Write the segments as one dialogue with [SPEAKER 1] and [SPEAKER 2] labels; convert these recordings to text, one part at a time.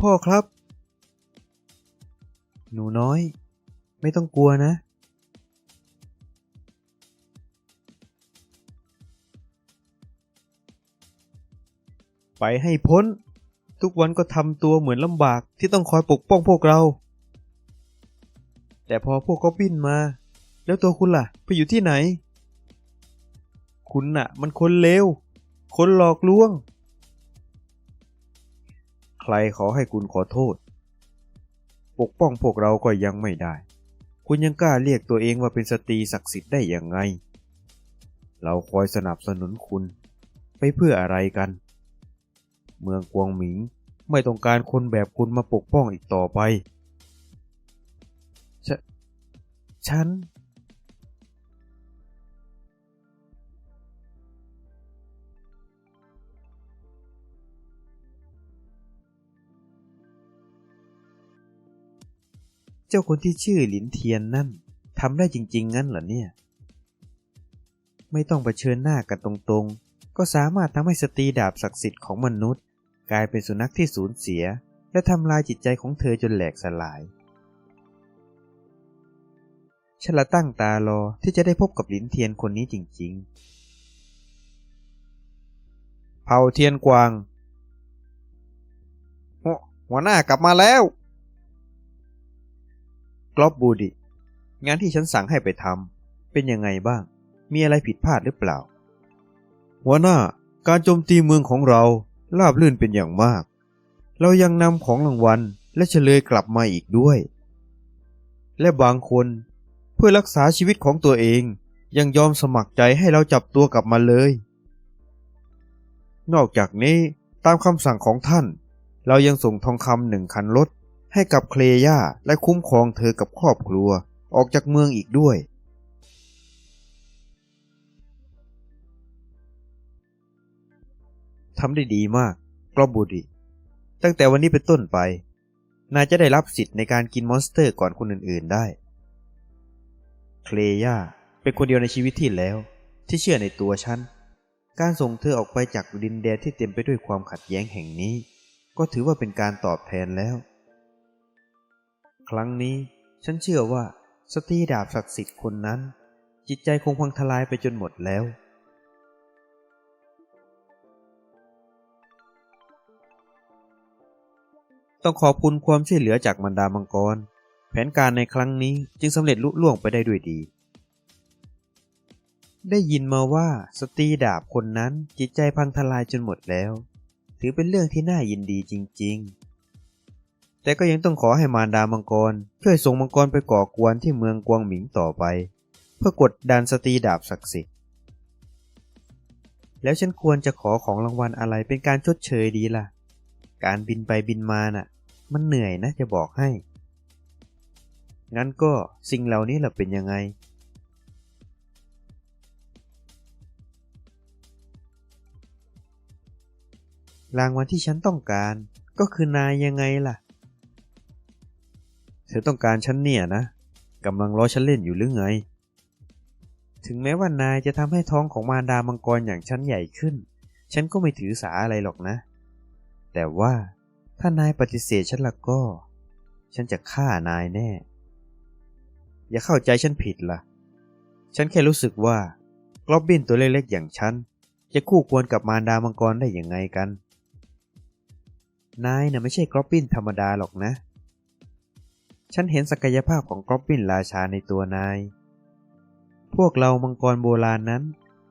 [SPEAKER 1] พ่อครับ หนูน้อย ไม่ต้องกลัวนะ ไปให้พ้น ทุกวันก็ทำตัวเหมือนลำบากที่ต้องคอยปกป้องพวกเรา แต่พอพวกก็บินมา แล้วตัวคุณล่ะ ไปอยู่ที่ไหน คุณน่ะ มันคนเลวคนหลอกลวง ใครขอให้คุณขอโทษ ปกป้องพวกเราก็ยังไม่ได้ คุณยังกล้าเรียกตัวเองว่าเป็นสตรีศักดิ์สิทธิ์ได้อย่างไง เราคอยสนับสนุนคุณ ไปเพื่ออะไรกัน เมืองกวงหมิงไม่ต้องการคนแบบคุณมาปกป้องอีกต่อไปฉฉัน เจ้าคนที่ชื่อหลินเทียนนั่นทำได้จริง ๆ งั้นเหรอเนี่ย ไม่ต้องเผชิญหน้ากันตรงๆ ก็สามารถทำให้สตรีดาบศักดิ์สิทธิ์ของมนุษย์ กลายเป็นสุนัขที่สูญเสีย และทำลายจิตใจของเธอจนแหลกสลายฉันละตั้งตารอที่จะได้พบกับหลินเทียนคนนี้จริง ๆ เผ่าเทียนกวาง หัวหัวหน้ากลับมาแล้ว กลอบบูดิ งานที่ฉันสั่งให้ไปทำเป็นยังไงบ้าง มีอะไรผิดพลาดหรือเปล่า หัวหน้าการโจมตีเมืองของเราราบรื่นเป็นอย่างมาก เรายังนำของรางวัลและเฉลยกลับมาอีกด้วย และบางคนเพื่อรักษาชีวิตของตัวเองยังยอมสมัครใจให้เราจับตัวกลับมาเลย นอกจากนี้ตามคำสั่งของท่าน เรายังส่งทองคำหนึ่งคันรถ ให้กับเคลย่าและคุ้มครองเธอกับครอบครัวออกจากเมืองอีกด้วย ทำได้ดีมากกรอบบูดิ ตั้งแต่วันนี้เป็นต้นไป นายจะได้รับสิทธิ์ในการกินมอนสเตอร์ก่อนคนอื่นๆได้ เคลย่าเป็นคนเดียวในชีวิตที่แล้ว ที่เชื่อในตัวฉัน การส่งเธอออกไปจากดินแดนที่เต็มไปด้วยความขัดแย้งแห่งนี้ ก็ถือว่าเป็นการตอบแทนแล้ว ครั้งนี้ฉันเชื่อว่าสตีดาบศักดิ์สิทธิ์คนนั้น จิตใจคงพังทลายไปจนหมดแล้ว ต้องขอบคุณความช่วยเหลือจากบรรดามังกร แผนการในครั้งนี้จึงสำเร็จลุล่วงไปได้ด้วยดี ได้ยินมาว่าสตีดาบคนนั้นจิตใจพังทลายจนหมดแล้ว ถือเป็นเรื่องที่น่ายินดีจริง ๆ แต่ก็ยังต้องขอให้มารดามังกร ช่วยส่งมังกรไปก่อกวนที่เมืองกวางหมิงต่อไป เพื่อกดดันสตรีดาบศักดิ์สิทธิ์ แล้วฉันควรจะขอของรางวัลอะไรเป็นการชดเชยดีล่ะ การบินไปบินมาน่ะ มันเหนื่อยนะจะบอกให้ งั้นก็สิ่งเหล่านี้แหละเป็นยังไงรางวัลที่ฉันต้องการก็คือนายยังไงล่ะ ธอต้องการฉันเนี่ยนะกำลังล้อฉันเล่นอยู่หรือไง ถึงแม้ว่านายจะทำให้ท้องของมารดามังกรอย่างฉันใหญ่ขึ้น ฉันก็ไม่ถือสาอะไรหรอกนะ แต่ว่าถ้านายปฏิเสธฉันละก็ ฉันจะฆ่านายแน่ อย่าเข้าใจฉันผิดล่ะ ฉันแค่รู้สึกว่ากลอบบินตัวเล็กๆอย่างฉัน จะคู่ควรกับมารดามังกรได้อย่างไงกัน นายน่ะไม่ใช่กรอบบินธรรมดาหรอกนะ ฉันเห็นศักยภาพของกรอบบินราชาในตัวนาย พวกเรามังกรโบราณนั้น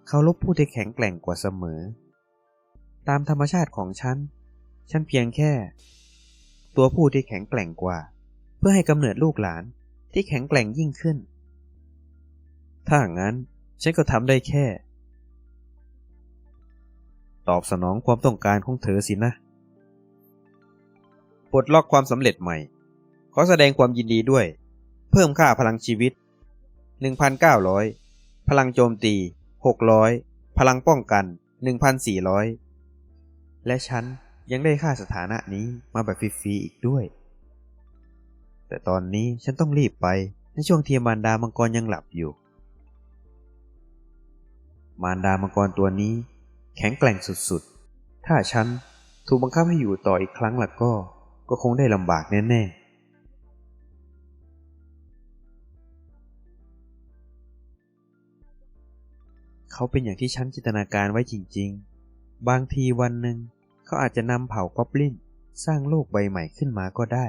[SPEAKER 1] เคารพผู้ที่แข็งแกร่งกว่าเสมอ ตามธรรมชาติของฉัน ฉันเพียงแค่ ตัวผู้ที่แข็งแกร่งกว่า เพื่อให้กำเนิดลูกหลานที่แข็งแกร่งยิ่งขึ้น ถ้างั้นฉันก็ทำได้แค่ ตอบสนองความต้องการของเธอสินะ ปลดล็อกความสำเร็จใหม่ ขอแสดงความยินดีด้วย เพิ่มค่าพลังชีวิต 1,900 พลังโจมตี 600 พลังป้องกัน 1,400 และฉันยังได้ค่าสถานะนี้มาแบบฟรีๆอีกด้วย แต่ตอนนี้ฉันต้องรีบไปในช่วงเที่มารดามังกรยังหลับอยู่ มารดามังกรตัวนี้ แข็งแกร่งสุดๆ ถ้าฉันถูกบังคับให้อยู่ต่ออีกครั้งล่ะก็ ก็คงได้ลำบากแน่ๆ เขาเป็นอย่างที่ฉันจินตนาการไว้จริง ๆ บางทีวันหนึ่งเขาอาจจะนำเผ่ากอบลิน สร้างโลกใบใหม่ขึ้นมาก็ได้